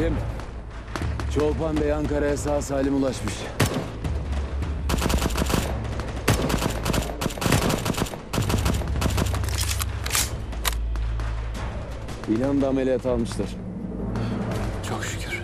Tim, Çolpan Bey Ankara'ya sağ salim ulaşmış. İlhan da ameliyat almışlar. Çok şükür.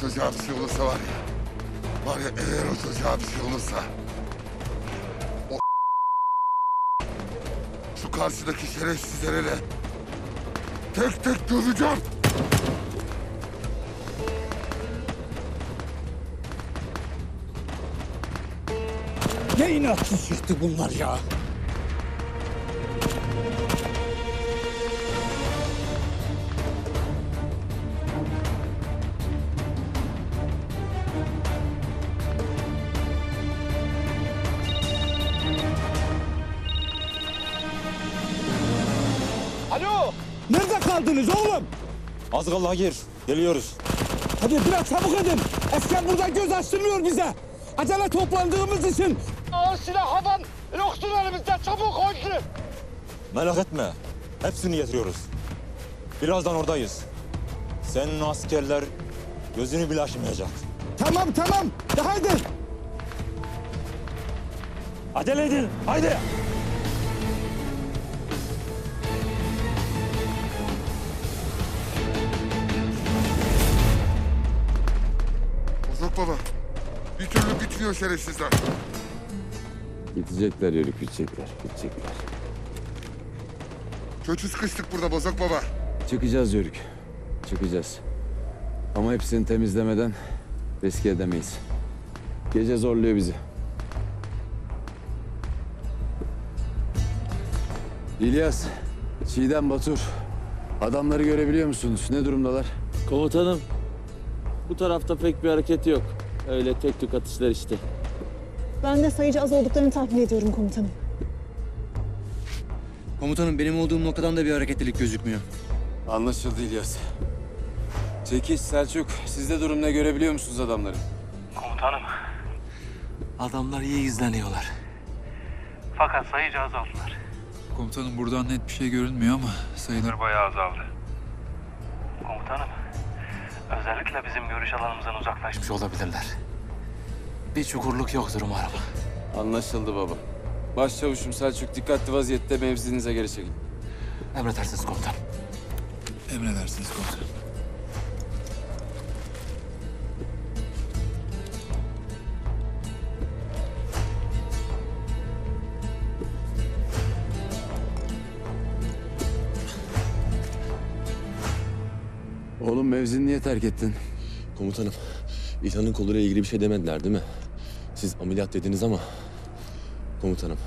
Çocuğa bir şey olursa var ya, var ya eğer o çocuğa bir şey olursa, o şu karşıdaki şerefsizlere de tek tek döveceğim. Ne inatsız çıktı bunlar ya. Kaldınız oğlum? Az kaldı Hagir. Geliyoruz. Hadi biraz çabuk edin. Esker burada göz açtırmıyor bize. Acele toplandığımız için. Ağır silah havan. Yoksun elimizde. Çabuk koşun. Merak etme. Hepsini getiriyoruz. Birazdan oradayız. Senin askerler gözünü bile açmayacak. Tamam tamam. De haydi. Acele edin. Haydi. Baba, bir türlü bitmiyor şerefsizler. Gidecekler yörük, bitecekler, bitecekler. Kötü sıkıştık burada Bozok baba. Çıkacağız yörük, çıkacağız. Ama hepsini temizlemeden riske edemeyiz. Gece zorluyor bizi. İlyas, Çiğdem Batur. Adamları görebiliyor musunuz? Ne durumdalar? Komutanım, bu tarafta pek bir hareket yok. Öyle tek tük atışlar işte. Ben de sayıcı az olduklarını tahmin ediyorum komutanım. Komutanım benim olduğum noktadan da bir hareketlilik gözükmüyor. Anlaşıldı İlyas. Çekiş, Selçuk. Sizde durum ne görebiliyor musunuz adamları? Adamlar iyi izleniyorlar. Fakat sayıca azaldılar. Komutanım buradan net bir şey görünmüyor ama sayılar Bayağı azaldı. Komutanım, özellikle bizim görüş alanımızdan uzaklaşmış. Olabilirler. Bir çukurluk yoktur umarım. Anlaşıldı baba. Başçavuşum Selçuk dikkatli vaziyette mevzinize geri çekin. Emredersiniz komutanım. emredersiniz komutanım. Oğlum mevzini niye terk ettin? Komutanım, İlhan'ın koluyla ilgili bir şey demediler değil mi? Siz ameliyat dediniz ama... Komutanım,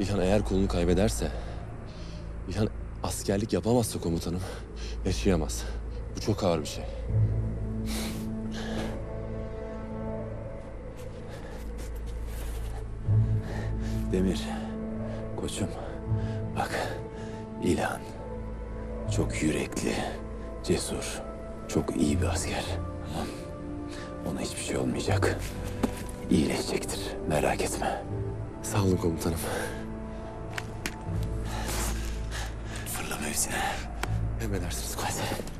İlhan eğer kolunu kaybederse... İlhan askerlik yapamazsa komutanım, yaşayamaz. Bu çok ağır bir şey. Demir, koçum bak İlhan çok yürekli, cesur, çok iyi bir asker. Tamam. Ona hiçbir şey olmayacak. İyileşecektir, merak etme. Sağ olun komutanım. Fırla mevzine. Emredersiniz komutanım. İnşallah.